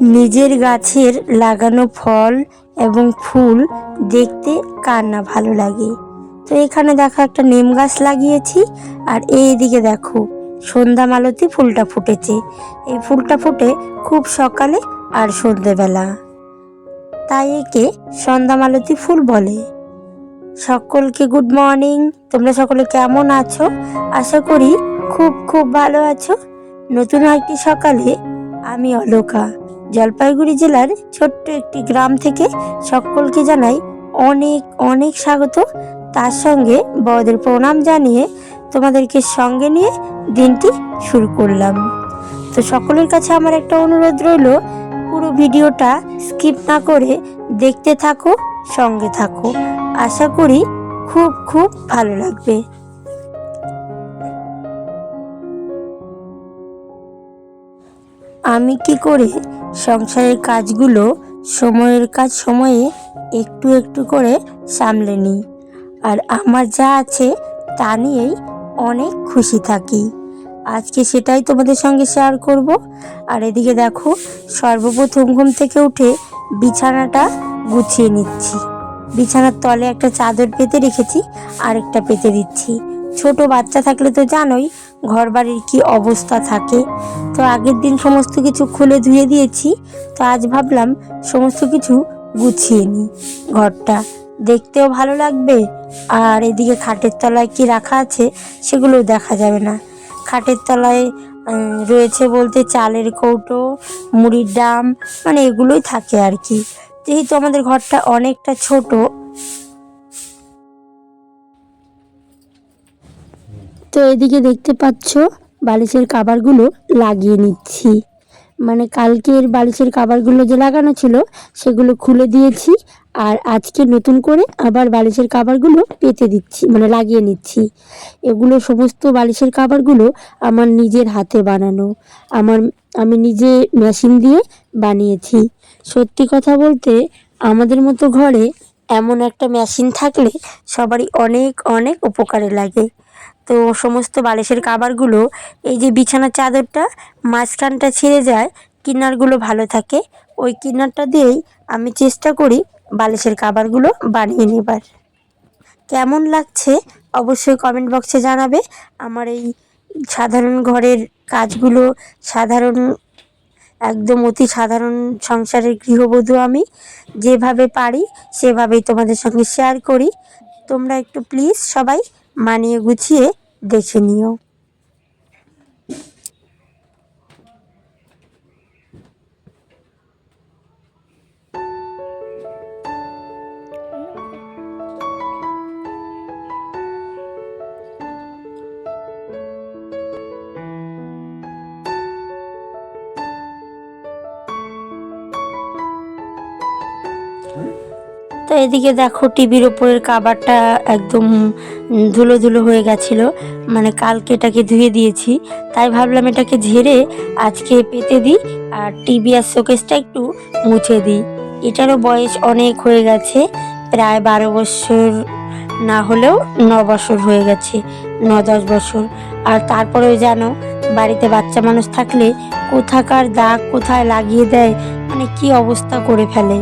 নিজের গাছের লাগানো ফল এবং ফুল দেখতে কার না ভালো লাগে। তো এখানে দেখো একটা নিম গাছ লাগিয়েছি, আর এইদিকে দেখো সন্ধ্যা মালতি ফুলটা ফুটেছে। এই ফুলটা ফুটে খুব সকালে আর সন্ধেবেলা। তাই একে সন্ধ্যা মালতি ফুল বলে। সকলকে গুড মর্নিং, তোমরা সকলে কেমন আছো? আশা করি খুব খুব ভালো আছো। নতুন একটি সকালে, আমি অলোকা। জলপাইগুড়ি জেলার ছোট্ট একটি গ্রাম থেকে সকলকে জানাই অনেক অনেক স্বাগত। তার সঙ্গে বড়দের প্রণাম জানিয়ে তোমাদেরকে সঙ্গে নিয়ে দিনটি শুরু করলাম। তো সকলের কাছে আমার একটা অনুরোধ রইল, পুরো ভিডিওটা স্কিপ না করে দেখতে থাকো, সঙ্গে থাকো। আশা করি খুব খুব ভালো লাগবে। আমি কি করে? সংসারের কাজগুলো সময়ের কাজ সময়ে একটু একটু করে সামলে নিই। আর আমার যা আছে তা নিয়েই অনেক খুশি থাকি। আজকে সেটাই তোমাদের সঙ্গে শেয়ার করব। আর এদিকে দেখো, সর্বপ্রথম ঘুম থেকে উঠে বিছানাটা গুছিয়ে নিচ্ছি। বিছানার তলে একটা চাদর পেতে রেখেছি, আরেকটা পেতে দিচ্ছি। ছোট বাচ্চা থাকলে তো জানোই ঘর বাড়ির কি অবস্থা থাকে? তো আগের দিন সমস্ত কিছু খুলে ধুয়ে দিয়েছি। তো আজ ভাবলাম সমস্ত কিছু গুছিয়ে নিই ঘরটা। দেখতেও ভালো লাগবে। আর এদিকে খাটের তলায় কি রাখা আছে সেগুলোও দেখা যাবে না। খাটের তলায় রয়েছে বলতে চালের কৌটো, মুড়ির ডাম মানে এগুলোই থাকে আর কি। যেহেতু আমাদের ঘরটা অনেকটা ছোট তো এদিকে দেখতে পাচ্ছ, বালিশের কাবারগুলো লাগিয়ে নিচ্ছি। মানে কালকের বালিশের কাবারগুলো যে লাগানো ছিল, সেগুলো খুলে দিয়েছি আর আজকে নতুন করে আবার বালিশের কাবারগুলো পেতে দিচ্ছি মানে লাগিয়ে নিচ্ছি। এগুলো সমস্ত বালিশের কাবারগুলো আমার নিজের হাতে বানানো। আমার, আমি নিজে মেশিন দিয়ে বানিয়েছি। সত্যি কথা বলতে, আমাদের মতো ঘরে এমন একটা মেশিন থাকলে সবারই অনেক অনেক উপকারে লাগে। তো সমস্ত বালিশের কাবারগুলো এই যে বিছানার চাদরটা, মাঝখানটা ছিঁড়ে যায়, কিনারগুলো ভালো থাকে। ওই কিনারটা দিয়েই আমি চেষ্টা করি বালিশের কাবারগুলো বানিয়ে নেবার। কেমন লাগছে অবশ্যই কমেন্ট বক্সে জানাবে। আমার এই সাধারণ ঘরের কাজগুলো সাধারণ, একদম অতি সাধারণ সংসারের গৃহবধূ আমি। যেভাবে পারি সেভাবেই তোমাদের সঙ্গে শেয়ার করি। তোমরা একটু প্লিজ সবাই মানিয়ে গুছিয়ে দেখে নিও। তো এদিকে দেখো টিভির ওপরের কাবারটা একদম ধুলো ধুলো হয়ে গেছিল। মানে কালকে এটাকে ধুয়ে দিয়েছি। তাই ভাবলাম এটাকে ঝেড়ে আজকে পেতে দিই আর টিভি আর শোকেসটা একটু মুছে দিই। এটারও বয়স অনেক হয়ে গেছে, প্রায় বারো বছর না হলেও ন বছর হয়ে গেছে, ন দশ বছর। আর তারপরেও জানো, বাড়িতে বাচ্চা মানুষ থাকলে কোথাকার দাগ কোথায় লাগিয়ে দেয় মানে কি অবস্থা করে ফেলে।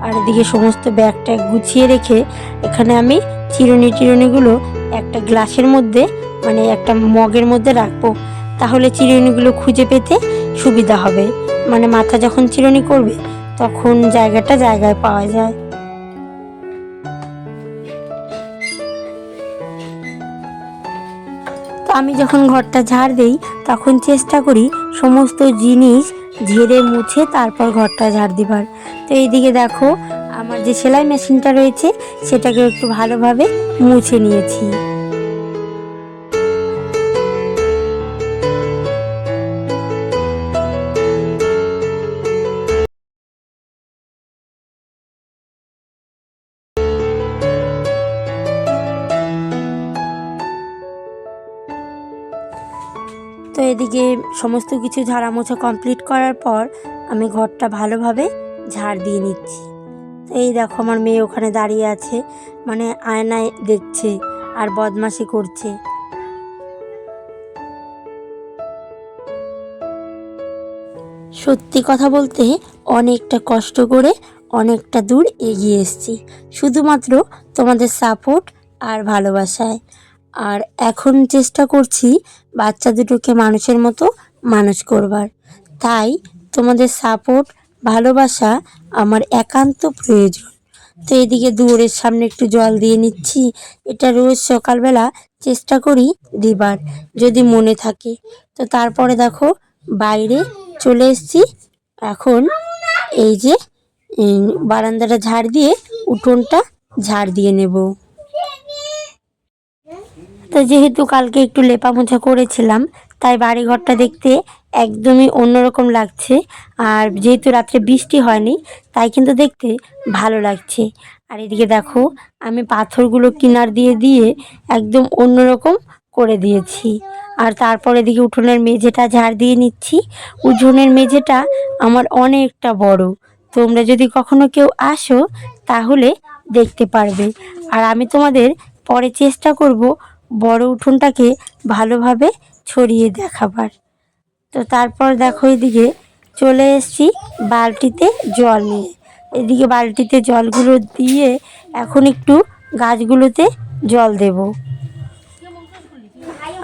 আর এদিকে সমস্ত ব্যাগ ট্যাগ গুছিয়ে রেখে এখানে আমি চিরুনি টিরুনিগুলো একটা গ্লাসের মধ্যে মানে একটা মগের মধ্যে রাখব। তাহলে চিরুনিগুলো খুঁজে পেতে সুবিধা হবে। মানে মাথা যখন চিরুনি করবে, তখন জায়গাটা জায়গায় পাওয়া যায়। তো আমি যখন ঘরটা ঝাড় দেই, তখন চেষ্টা করি সমস্ত জিনিস ঝেড়ে মুছে তারপর ঘরটা ঝাড় দিবার। তো এইদিকে দেখো, আমার যে সেলাই মেশিনটা রয়েছে, সেটাকে একটু ভালোভাবে মুছে নিয়েছি। তো এদিকে সমস্ত কিছু ঝাড়া মোছা কমপ্লিট করার পর আমি ঘরটা ভালোভাবে ঝাড় দিয়ে নিচ্ছি। তো এই দেখো আমার মেয়ে ওখানে দাঁড়িয়ে আছে মানে আয়নায় দেখছে আর বদমাশি করছে। সত্যি কথা বলতে অনেকটা কষ্ট করে অনেকটা দূর এগিয়ে এসেছি, শুধুমাত্র তোমাদের সাপোর্ট আর ভালোবাসায়। আর এখন চেষ্টা করছি বাচ্চা দুটোকে মানুষের মতো মানুষ করবার। তাই তোমাদের সাপোর্ট ভালোবাসা আমার একান্ত প্রয়োজন। তো এদিকে দুয়ারের সামনে একটু জল দিয়ে নিচ্ছি। এটা রোজ সকালবেলা চেষ্টা করি দিবার, যদি মনে থাকে। তো তারপরে দেখো বাইরে চলে এসছি। এখন এই যে বারান্দাটা ঝাড় দিয়ে উঠোনটা ঝাড় দিয়ে নেব। তো যেহেতু কালকে একটু লেপা মোছা করেছিলাম, তাই বাড়িঘরটা দেখতে একদমই অন্যরকম লাগছে। আর যেহেতু রাত্রে বৃষ্টি হয়নি, তাই কিন্তু দেখতে ভালো লাগছে। আর এদিকে দেখো, আমি পাথরগুলো কিনার দিয়ে দিয়ে একদম অন্যরকম করে দিয়েছি। আর তারপর এদিকে উঠোনের মেঝেটা ঝাড় দিয়ে নিচ্ছি। উঠোনের মেঝেটা আমার অনেকটা বড়। তোমরা যদি কখনো কেউ আসো, তাহলে দেখতে পারবে। আর আমি তোমাদের পরে চেষ্টা করব বড় উঠোনটাকে ভালোভাবে ছড়িয়ে দেখাবার। তো তারপর দেখো এদিকে চলে এসেছি বালতিতে জল নিয়ে। এদিকে বালতিতে জলগুলো দিয়ে এখন একটু গাছগুলোতে জল দেব।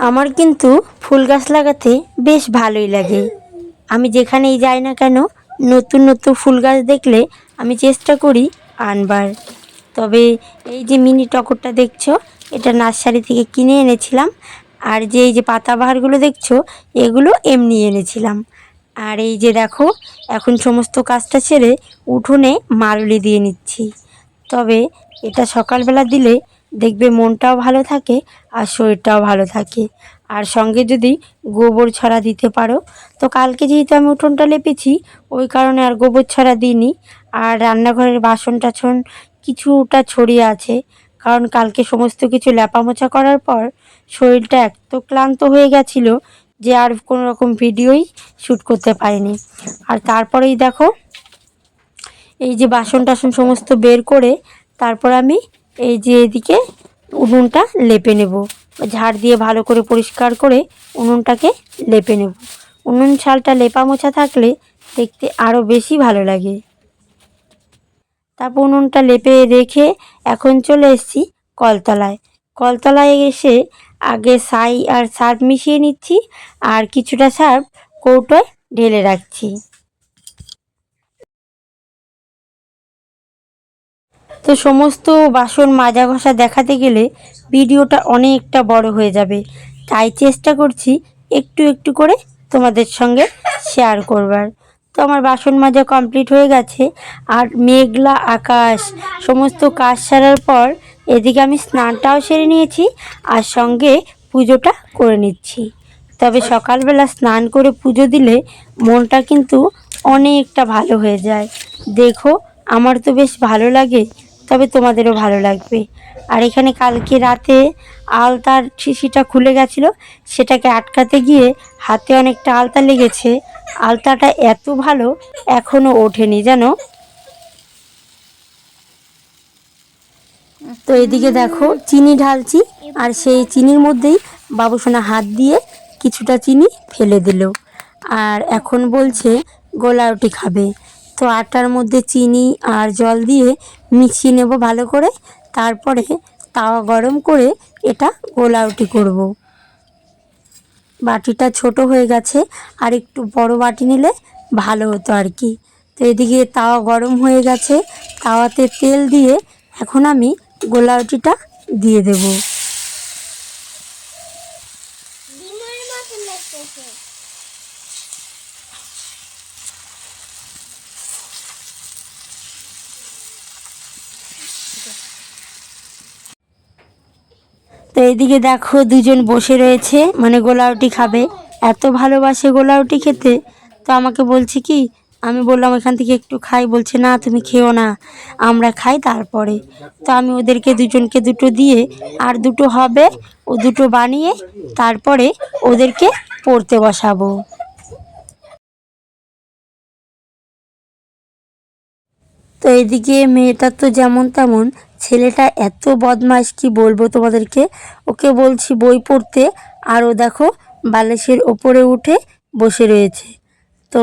আমার কিন্তু ফুল গাছ লাগাতে বেশ ভালোই লাগে। আমি যেখানেই যাই না কেন, নতুন নতুন ফুল গাছ দেখলে আমি চেষ্টা করি আনবার। তবে এই যে মিনি টকরটা দেখছ এটা নার্সারি থেকে কিনে এনেছিলাম। আর যে এই যে পাতাবাহারগুলো দেখছ, এগুলো এমনি এনেছিলাম। আর এই যে দেখো, এখন সমস্ত কাজটা ছেড়ে উঠোনে মারুলি দিয়ে নিচ্ছি। তবে এটা সকালবেলা দিলে দেখবে মনটাও ভালো থাকে আর শরীরটাও ভালো থাকে। আর সঙ্গে যদি গোবর ছড়া দিতে পারো, তো কালকে যেহেতু আমি উঠোনটা লেপেছি, ওই কারণে আর গোবর ছড়া দিইনি। আর রান্নাঘরের বাসন টাসন কিছুটা ছড়িয়ে আছে। কারণ কালকে সমস্ত কিছু লেপামোছা করার পর শরীরটা এত ক্লান্ত হয়ে গেছিল যে আর কোনো রকম ভিডিওই শ্যুট করতে পারিনি। আর তারপরেই দেখো, এই যে বাসন টাসন সমস্ত বের করে তারপর আমি এই যে এদিকে উনুনটা লেপে নেব। ঝাড় দিয়ে ভালো করে পরিষ্কার করে উনুনটাকে লেপে নেব। উনুন ছালটা লেপা মোছা থাকলে দেখতে আরও বেশি ভালো লাগে। তারপর উনুনটা লেপে রেখে এখন চলে এসেছি কলতলায়। কলতলায় এসে আগে ছাই আর সার্ফ মিশিয়ে নিচ্ছি আর কিছুটা সার্ফ কৌটোয় ঢেলে রাখছি। তো সমস্ত বাসন মাজা ঘষা দেখাতে গেলে ভিডিওটা অনেকটা বড় হয়ে যাবে। তাই চেষ্টা করছি একটু একটু করে তোমাদের সঙ্গে শেয়ার করবার। তো আমার বাসন মাজা কমপ্লিট হয়ে গেছে আর মেঘলা আকাশ, সমস্ত কাজ সারার পর এদিকে আমি স্নানটাও সেরে নিয়েছি আর সঙ্গে পুজোটা করে নিচ্ছি। তবে সকালবেলা স্নান করে পুজো দিলে মনটা কিন্তু অনেকটা ভালো হয়ে যায়। দেখো, আমার তো বেশ ভালো লাগে, তবে তোমাদেরও ভালো লাগবে। আর এখানে কালকে রাতে আলতার শিশিটা খুলে গেছিল, সেটাকে আটকাতে গিয়ে হাতে অনেকটা আলতা লেগেছে। আলতাটা এত ভালো এখনও ওঠেনি জানো? তো এদিকে দেখো, চিনি ঢালছি, আর সেই চিনির মধ্যেই বাবুসোনা হাত দিয়ে কিছুটা চিনি ফেলে দিল। আর এখন বলছে, গোলা রুটি খাবে। তো আটার মধ্যে চিনি আর জল দিয়ে মিশিয়ে নেব ভালো করে, তারপরে তাওয়া গরম করে এটা গোলা রুটি করব। বাটিটা ছোট হয়ে গেছে, আর একটু বড় বাটি নিলে ভালো হতো আর কি। তো এদিকে তাওয়া গরম হয়ে গেছে, তাওয়াতে তেল দিয়ে এখন আমি গোলাউটিটা দিয়ে দেব। তো এদিকে দেখো দুজন বসে রয়েছে মানে গোলাউটি খাবে। এত ভালোবাসে গোলাউটি খেতে। তো আমাকে বলছে কি, আমি বললাম, এখান থেকে একটু খাই। বলছে, না, তুমি খেও না, আমরা খাই তারপরে। তো আমি ওদেরকে দুজনকে দুটো দিয়ে, আর দুটো হবে, ও দুটো বানিয়ে তারপরে ওদেরকে পড়তে বসাবো। তো এদিকে মেয়েটা তো যেমন তেমন ছেলেটা এত বদমাস কি বলব তোমাদেরকে? ওকে বলছি বই পড়তে। আর ও দেখো বালিশের ওপরে উঠে বসে রয়েছে। তো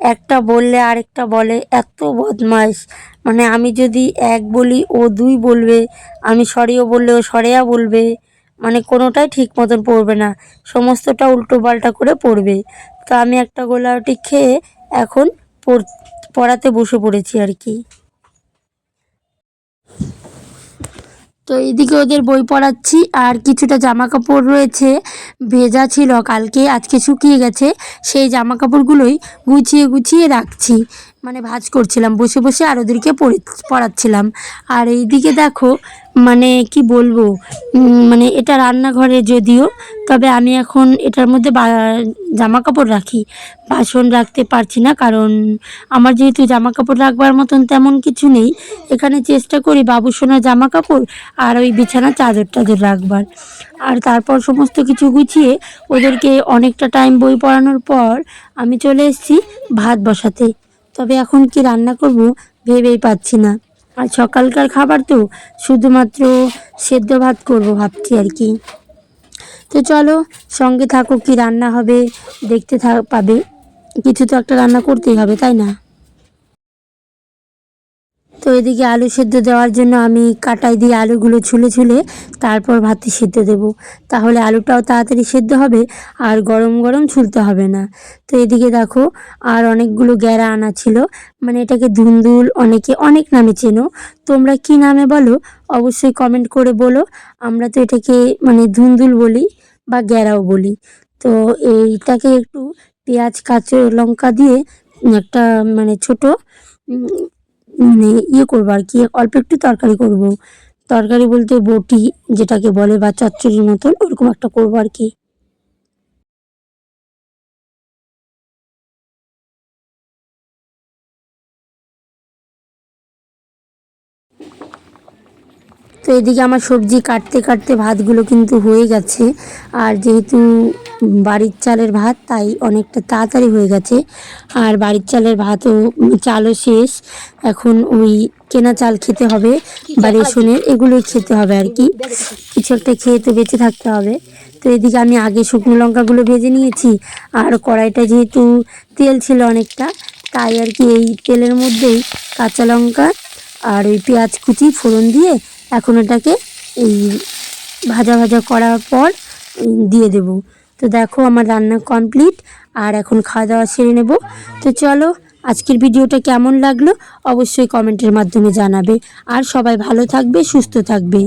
একটা বললে আরেকটা বলে, এত বদমাইশ মানে আমি যদি এক বলি, ও দুই বলবে। আমি সরেও বললে, ও সরেয়া বলবে। মানে কোনোটাই ঠিক মতন পড়বে না। সমস্তটা উল্টো পাল্টা করে পড়বে। তো আমি একটা গোলাটি খেয়ে এখন পড়, পড়াতে বসে পড়েছি আর কি। তো এদিকে ওদের বই পড়াচ্ছি, আর কিছুটা জামা কাপড় রয়েছে, ভেজা ছিল কালকে, আজকে শুকিয়ে গেছে, সেই জামা কাপড়গুলোই গুছিয়ে গুছিয়ে রাখছি। মানে ভাজ করছিলাম, বসে বসে আর ওদেরকে পড়ে, পড়াচ্ছিলাম। আর এইদিকে দেখো মানে কি বলব মানে এটা রান্নাঘরে যদিও, তবে আমি এখন এটার মধ্যে জামা কাপড় রাখি। বাসন রাখতে পারছি না, কারণ আমার যেহেতু জামা কাপড় রাখবার মতন তেমন কিছু নেই, এখানে চেষ্টা করি বাবুসোনার জামা কাপড় আর ওই বিছানা চাদর টাদর রাখবার। আর তারপর সমস্ত কিছু গুছিয়ে ওদেরকে অনেকটা টাইম বই পড়ানোর পর আমি চলে এসেছি ভাত বসাতে। তবে এখন কি রান্না করব ভেবেই পাচ্ছি না। আর সকালকার খাবার তো শুধুমাত্র সেদ্ধ ভাত করব ভাবছি আর কি। তো চলো, সঙ্গে থাকো কি রান্না হবে, দেখতে থাক পাবে। কিছু তো একটা রান্না করতেই হবে, তাই না? এদিকে আলু সেদ্ধ দেওয়ার জন্য আমি কাটাই দিয়ে আলুগুলো ছুলে ছুলে তারপর ভাতে সেদ্ধ দেব। তাহলে আলুটাও তাড়াতাড়ি সেদ্ধ হবে আর গরম গরম ছুলতে হবে না। তো এদিকে দেখো আর অনেকগুলো গ্যারা আনা ছিল। মানে এটাকে ধুন্দুল অনেকে অনেক নামে চেনো। তোমরা কি নামে বলো? অবশ্যই কমেন্ট করে বলো। আমরা তো এটাকে মানে ধুন্দুল বলি বা গ্যারাও বলি। তো এইটাকে একটু পেঁয়াজ, কাঁচা লঙ্কা দিয়ে একটা মানে ছোট ইয়ে করব আর কি, অল্প একটু তরকারি করব। তরকারি বলতে বটি, যেটাকে বলে বা চচ্চড়ির মতন, ওরকম একটা করব আর কি। তো এদিকে আমার সবজি কাটতে কাটতে ভাতগুলো কিন্তু হয়ে গেছে। আর যেহেতু বাড়ির চালের ভাত তাই অনেকটা তাড়াতাড়ি হয়ে গেছে। আর বাড়ির চালের ভাতও চালও শেষ। এখন ওই কেনা চাল খেতে হবে বা রেশনের এগুলোই খেতে হবে আর কি। কিছু একটা খেয়ে তো বেঁচে থাকতে হবে। তো এদিকে আমি আগে শুকনো লঙ্কাগুলো ভেজে নিয়েছি আর কড়াইটা যেহেতু তেল ছিল অনেকটা তাই আর কি এই তেলের মধ্যেই কাঁচা লঙ্কা আর ওই পেঁয়াজ কুচি ফোড়ন দিয়ে এখন ওটাকে এই ভাজা ভাজা করার পর দিয়ে দেব। তো দেখো আমার রান্না কমপ্লিট আর এখন খাওয়া দাওয়া সেরে নেব। তো চলো, আজকের ভিডিওটা কেমন লাগল অবশ্যই কমেন্টের মাধ্যমে জানাবে। আর সবাই ভালো থাকবে, সুস্থ থাকবে।